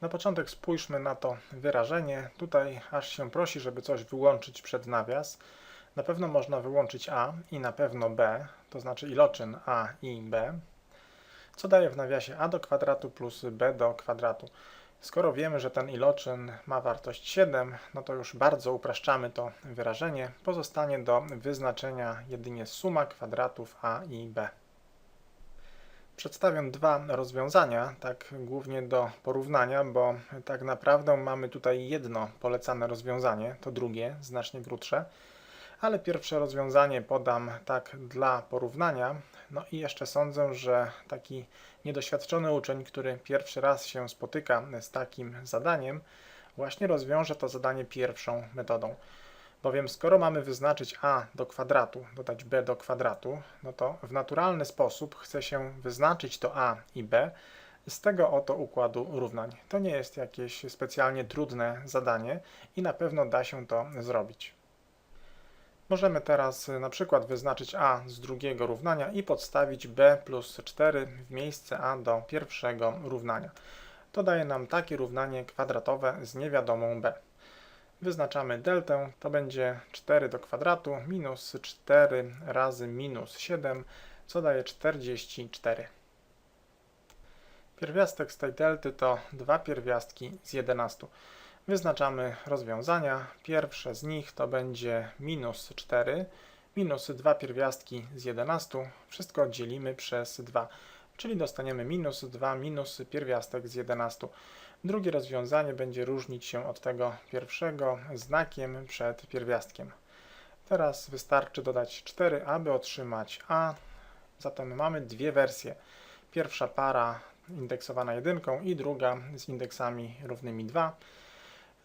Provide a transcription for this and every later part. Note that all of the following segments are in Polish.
Na początek spójrzmy na to wyrażenie. Tutaj aż się prosi, żeby coś wyłączyć przed nawias. Na pewno można wyłączyć a i na pewno b, to znaczy iloczyn a i b, co daje w nawiasie a do kwadratu plus b do kwadratu. Skoro wiemy, że ten iloczyn ma wartość 7, no to już bardzo upraszczamy to wyrażenie. Pozostanie do wyznaczenia jedynie suma kwadratów a i b. Przedstawiam dwa rozwiązania, tak głównie do porównania, bo tak naprawdę mamy tutaj jedno polecane rozwiązanie, to drugie, znacznie krótsze, ale pierwsze rozwiązanie podam tak dla porównania. No i jeszcze sądzę, że taki niedoświadczony uczeń, który pierwszy raz się spotyka z takim zadaniem, właśnie rozwiąże to zadanie pierwszą metodą. Bowiem skoro mamy wyznaczyć a do kwadratu, dodać b do kwadratu, no to w naturalny sposób chce się wyznaczyć to a i b z tego oto układu równań. To nie jest jakieś specjalnie trudne zadanie i na pewno da się to zrobić. Możemy teraz na przykład wyznaczyć a z drugiego równania i podstawić b plus 4 w miejsce a do pierwszego równania. To daje nam takie równanie kwadratowe z niewiadomą b. Wyznaczamy deltę, to będzie 4 do kwadratu minus 4 razy minus 7, co daje 44. Pierwiastek z tej delty to dwa pierwiastki z 11. Wyznaczamy rozwiązania. Pierwsze z nich to będzie minus 4, minus 2 pierwiastki z 11. Wszystko dzielimy przez 2, czyli dostaniemy minus 2 minus pierwiastek z 11. Drugie rozwiązanie będzie różnić się od tego pierwszego znakiem przed pierwiastkiem. Teraz wystarczy dodać 4, aby otrzymać a. Zatem mamy dwie wersje. Pierwsza para indeksowana jedynką i druga z indeksami równymi 2.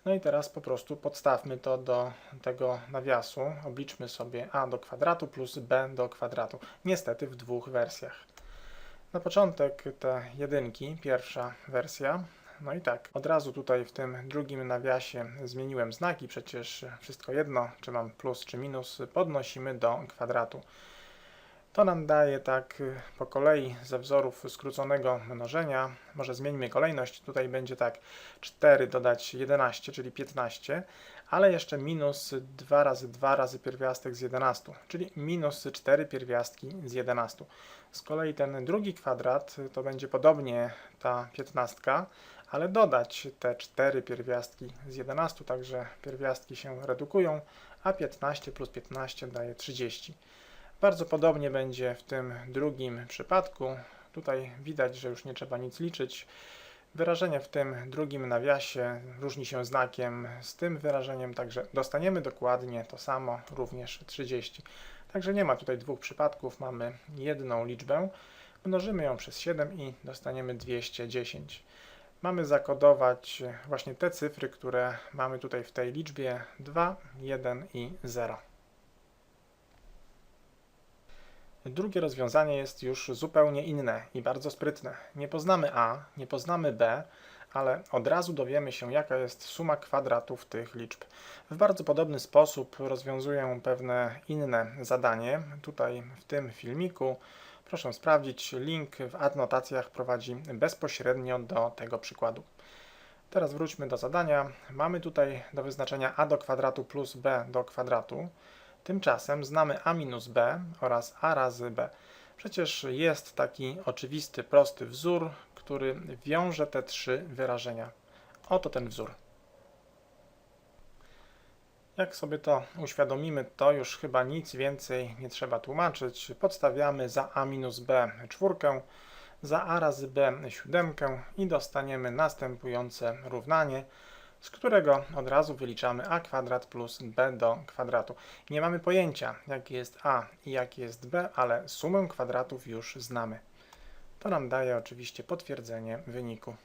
No i teraz po prostu podstawmy to do tego nawiasu. Obliczmy sobie a do kwadratu plus b do kwadratu. Niestety w dwóch wersjach. Na początek te jedynki, pierwsza wersja. No i tak, od razu tutaj w tym drugim nawiasie zmieniłem znaki, przecież wszystko jedno, czy mam plus czy minus, podnosimy do kwadratu. To nam daje tak po kolei ze wzorów skróconego mnożenia. Może zmieńmy kolejność. Tutaj będzie tak 4 dodać 11, czyli 15, ale jeszcze minus 2 razy 2 razy pierwiastek z 11, czyli minus 4 pierwiastki z 11. Z kolei ten drugi kwadrat to będzie podobnie ta 15, ale dodać te 4 pierwiastki z 11, także pierwiastki się redukują, a 15 plus 15 daje 30. Bardzo podobnie będzie w tym drugim przypadku. Tutaj widać, że już nie trzeba nic liczyć. Wyrażenie w tym drugim nawiasie różni się znakiem z tym wyrażeniem, także dostaniemy dokładnie to samo, również 30. Także nie ma tutaj dwóch przypadków, mamy jedną liczbę, mnożymy ją przez 7 i dostaniemy 210. Mamy zakodować właśnie te cyfry, które mamy tutaj w tej liczbie 2, 1 i 0. Drugie rozwiązanie jest już zupełnie inne i bardzo sprytne. Nie poznamy a, nie poznamy b, ale od razu dowiemy się, jaka jest suma kwadratów tych liczb. W bardzo podobny sposób rozwiązuję pewne inne zadanie. Tutaj w tym filmiku proszę sprawdzić, link w adnotacjach prowadzi bezpośrednio do tego przykładu. Teraz wróćmy do zadania. Mamy tutaj do wyznaczenia a do kwadratu plus b do kwadratu. Tymczasem znamy a minus b oraz a razy b. Przecież jest taki oczywisty, prosty wzór, który wiąże te trzy wyrażenia. Oto ten wzór. Jak sobie to uświadomimy, to już chyba nic więcej nie trzeba tłumaczyć. Podstawiamy za a minus b czwórkę, za a razy b siódemkę i dostaniemy następujące równanie z którego od razu wyliczamy a kwadrat plus b do kwadratu. Nie mamy pojęcia, jaki jest a i jaki jest b, ale sumę kwadratów już znamy. To nam daje oczywiście potwierdzenie wyniku.